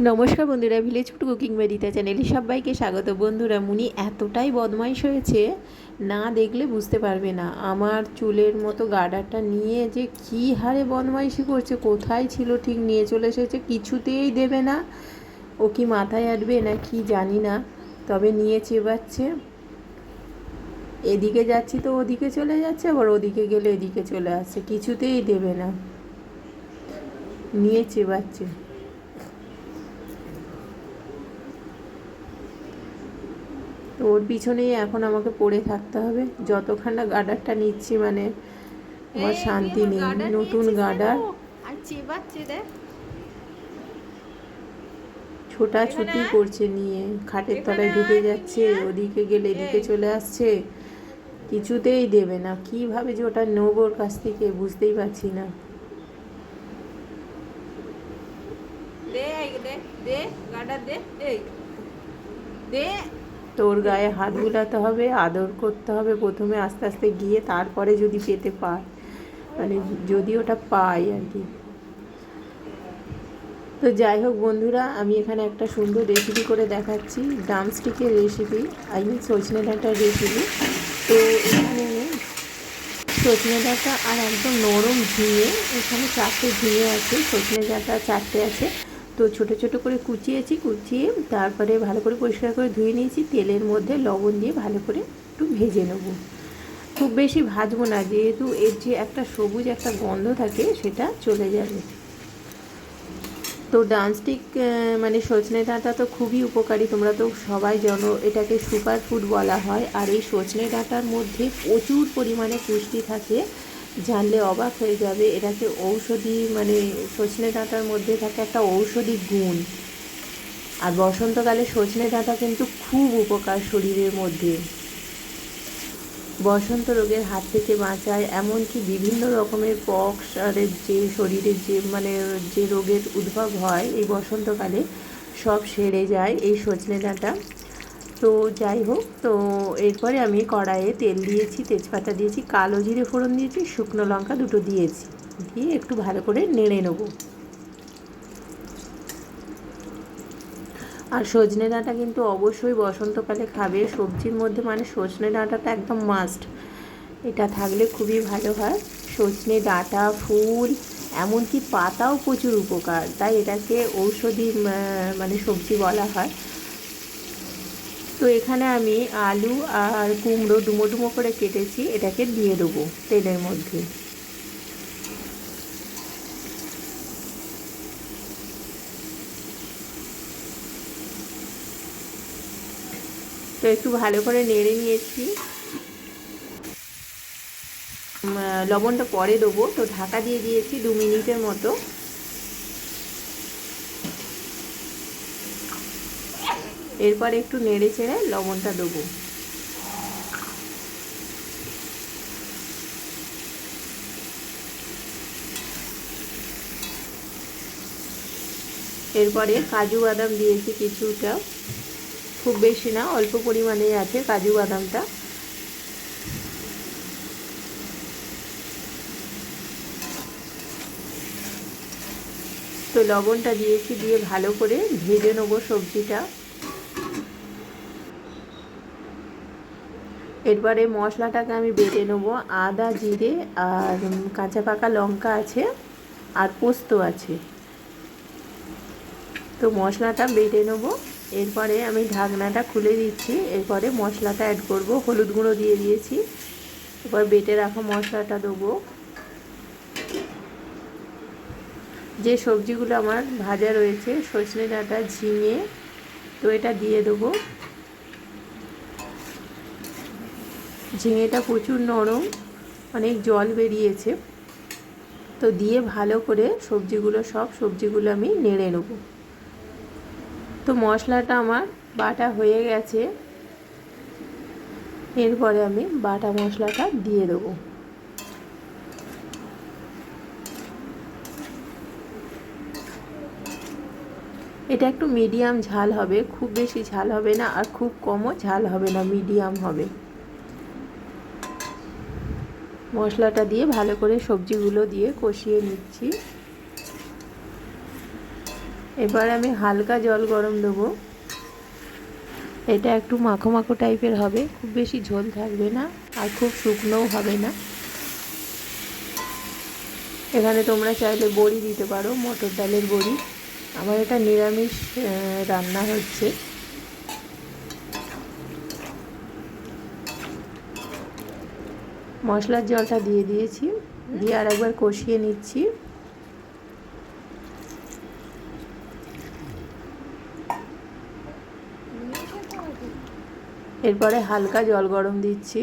নমস্কার বন্ধুরা village food cooking মেডিতা চ্যানেলে সবাইকে স্বাগত। বন্ধুরা, মুনি এতটাই বদমাইশ হয়েছে, না দেখলে বুঝতে পারবে না। আমার চুলের মতো গার্ডারটা নিয়ে যে কী হারে বদমাইশি করছে, কোথায় ছিল ঠিক নিয়ে চলে এসেছে, কিছুতেই দেবে না। ও কি মাথায় আটবে না কি জানি না। তবে নিয়ে চেবাচ্ছে। এদিকে যাচ্ছি তো, ওদিকে চলে যাচ্ছে, আবার ওদিকে গেলে এদিকে চলে আসছে, কিছুতেই দেবে না। নিয়ে চেবাচ্ছে। তো ওর পিছনেই এখন আমাকে পড়ে থাকতে হবে। যতক্ষণ না গার্ডারটা নিচ্ছি মানে আমার শান্তি নেই। নতুন গার্ডার ছোটাছুটি করছে নিয়ে। খাটের তলায় ঢুকে যাচ্ছে ওদিকে গেলে এদিকে চলে আসছে। কিছুতেই দেবে না। কীভাবে যে ওটা নেব ওর কাছ থেকে বুঝতেই পারছি না। দে দে দে গাডার দে এই। তোর গায়ে হাত বুলাতে হবে, আদর করতে হবে প্রথমে আস্তে আস্তে গিয়ে তারপরে যদি পেতে পায় মানে যদি ওটা পাই আর কি। তো যাই হোক বন্ধুরা, আমি এখানে একটা সুন্দর রেসিপি করে দেখাচ্ছি ড্রামস্টিকের রেসিপি আই মিন সজনে ডাঁটার রেসিপি তো এখানে সজনে ডাঁটা আর একদম নরম ঝিঙে, এখানে চারটে ঝিঙে আছে, সজনে ডাঁটা চারটে আছে। তো ছোট ছোট করে কুচিয়েছি, কুচিয়ে তারপরে ভালো করে পরিষ্কার করে ধুয়ে নিয়েছি। তেলের মধ্যে লবণ দিয়ে ভালো করে একটু ভেজে নেব। খুব বেশি ভাজবো না, যেহেতু এর যে একটা সবুজ একটা গন্ধ থাকে সেটা চলে যাবে। তো ডান্সটিক মানে সজনে ডাঁটা তো খুবই উপকারী। তোমরা তো সবাই জানো, এটাকে সুপার ফুড বলা হয়। আর এই সজনে ডাঁটার মধ্যে প্রচুর পরিমাণে পুষ্টি থাকে। জানলে অবাক হয়ে যাবে। এটাকে ঔষধি? মানে সজনে ডাঁটার মধ্যে থাকে একটা ঔষধি গুণ। আর বসন্তকালে সজনে ডাঁটা কিন্তু খুব উপকার শরীরের মধ্যে। বসন্ত রোগের হাত থেকে বাঁচায়, এমনকি বিভিন্ন রকমের পক্স আর যে শরীরের যে মানে যে রোগের উদ্ভব হয় এই বসন্তকালে সব সেরে যায় এই সজনে ডাঁটা। তো যাই হোক, তো এরপরে আমি কড়াইয়ে তেল দিয়েছি, তেজপাতা দিয়েছি, কালো জিরে ফোড়ন দিয়েছি, শুকনো লঙ্কা দুটো দিয়েছি। দিয়ে একটু ভালো করে নেড়ে নেব। আর সজনে ডাঁটা কিন্তু অবশ্যই বসন্তকালে খাবে। সবজির মধ্যে মানে সজনে ডাঁটাটা একদম মাস্ট এটা থাকলে খুবই ভালো হয়। সজনে ডাঁটা, ফুল, এমনকি পাতাও প্রচুর উপকার। তাই এটাকে ঔষধি মানে সবজি বলা হয়। তো এখানে আমি আলু আর কুমড়ো ডুমো ডুমো করে কেটেছি, এটাকে দিয়ে দেবো তেলের মধ্যে। তো একটু ভালো করে নেড়ে নিয়েছি। লবণটা পরে দেবো, তো ঢাকা দিয়ে দিয়েছি দু মিনিটের মতো। এরপর একটু নেড়ে চেড়ে লবণটা দেবো। এরপরে কাজু বাদাম দিয়েছি কিছুটা। খুব বেশি না, অল্প পরিমাণে আছে কাজু বাদামটা। তো লবণটা দিয়েছি, দিয়ে ভালো করে ভেজে নেব সবজিটা। এরপরে মশলাটাকে আমি বেটে নেব, আদা, জিরে আর কাঁচা পাকা লঙ্কা আছে আর পোস্ত আছে। তো মশলাটা বেটে নেব, এরপরে আমি ঢাকনাটা খুলে দিচ্ছি, এরপরে মশলাটা অ্যাড করব, হলুদ গুঁড়ো দিয়ে দিয়েছি। এরপর বেটে রাখা মশলাটা দেবো। যে সবজিগুলো আমার ভাজা রয়েছে, সজনে ডাঁটা, ঝিঙে, তো এটা দিয়ে দেবো। ঝিঙেটা প্রচুর নরম, অনেক জল বেরিয়েছে। তো দিয়ে ভালো করে সবজিগুলো, সব সবজিগুলো আমি নেড়ে নেব। তো মশলাটা আমার বাটা হয়ে গেছে। এরপরে আমি বাটা মশলাটা দিয়ে দেবো। এটা একটু মিডিয়াম ঝাল হবে, খুব বেশি ঝাল হবে না, আর খুব কমও ঝাল হবে না, মিডিয়াম হবে। মশলাটা দিয়ে ভালো করে সবজিগুলো দিয়ে কষিয়ে নিচ্ছি। এবার আমি হালকা জল গরম দেবো। এটা একটু মাখো মাখো টাইপের হবে, খুব বেশি ঝোল থাকবে না আর খুব শুকনোও হবে না। এখানে তোমরা চাইলে বড়ি দিতে পারো, মটর ডালের বড়ি। আমার এটা নিরামিষ রান্না হচ্ছে। মশলার জলটা দিয়ে দিয়েছি, দিয়ে আর একবার কষিয়ে নিচ্ছি। এরপরে হালকা জল গরম দিচ্ছি।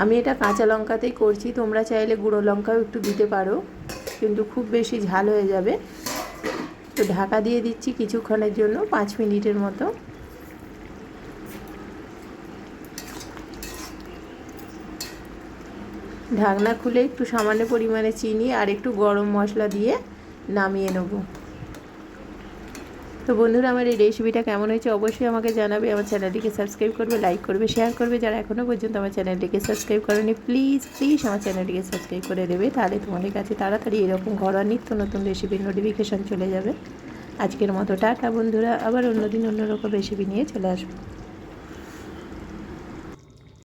আমি এটা কাঁচা লঙ্কাতেই করছি, তোমরা চাইলে গুঁড়ো লঙ্কাও একটু দিতে পারো, কিন্তু খুব বেশি ঝাল হয়ে যাবে। তো ঢাকা দিয়ে দিচ্ছি কিছুক্ষণের জন্য, পাঁচ মিনিটের মতো। ঢাকনা খুলে একটু সামান্য পরিমাণে চিনি আর একটু গরম মশলা দিয়ে নামিয়ে নেব। তো বন্ধুরা, আমার এই রেসিপিটা কেমন হয়েছে অবশ্যই আমাকে জানাবে। আমার চ্যানেলটিকে সাবস্ক্রাইব করবে, লাইক করবে, শেয়ার করবে। যারা এখনও পর্যন্ত আমার চ্যানেলটিকে সাবস্ক্রাইব করেনি, প্লিজ প্লিজ আমার চ্যানেলটিকে সাবস্ক্রাইব করে দেবে। তাহলে তোমাদের কাছে তাড়াতাড়ি এরকম ঘরোয়া নিত্য নতুন রেসিপির নোটিফিকেশান চলে যাবে। আজকের মতো টাটা বন্ধুরা, আবার অন্যদিন অন্যরকম রেসিপি নিয়ে চলে আসব।